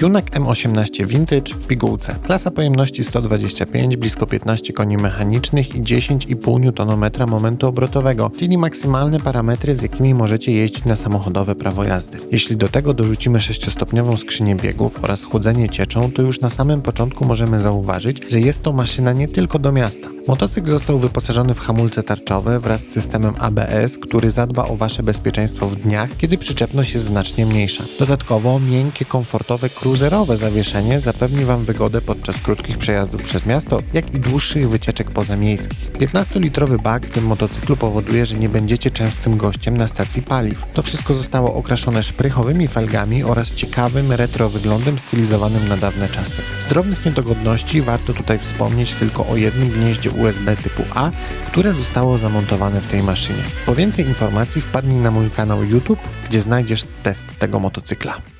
Junak M18 Vintage w pigułce. Klasa pojemności 125, blisko 15 koni mechanicznych i 10,5 Nm momentu obrotowego, czyli maksymalne parametry, z jakimi możecie jeździć na samochodowe prawo jazdy. Jeśli do tego dorzucimy 6-stopniową skrzynię biegów oraz chłodzenie cieczą, to już na samym początku możemy zauważyć, że jest to maszyna nie tylko do miasta. Motocykl został wyposażony w hamulce tarczowe wraz z systemem ABS, który zadba o Wasze bezpieczeństwo w dniach, kiedy przyczepność jest znacznie mniejsza. Dodatkowo miękkie, komfortowe, cruiserowe zawieszenie zapewni Wam wygodę podczas krótkich przejazdów przez miasto, jak i dłuższych wycieczek pozamiejskich. 15-litrowy bak w tym motocyklu powoduje, że nie będziecie częstym gościem na stacji paliw. To wszystko zostało okraszone szprychowymi felgami oraz ciekawym retro wyglądem stylizowanym na dawne czasy. Z drobnych niedogodności warto tutaj wspomnieć tylko o jednym gnieździe USB typu A, które zostało zamontowane w tej maszynie. Po więcej informacji wpadnij na mój kanał YouTube, gdzie znajdziesz test tego motocykla.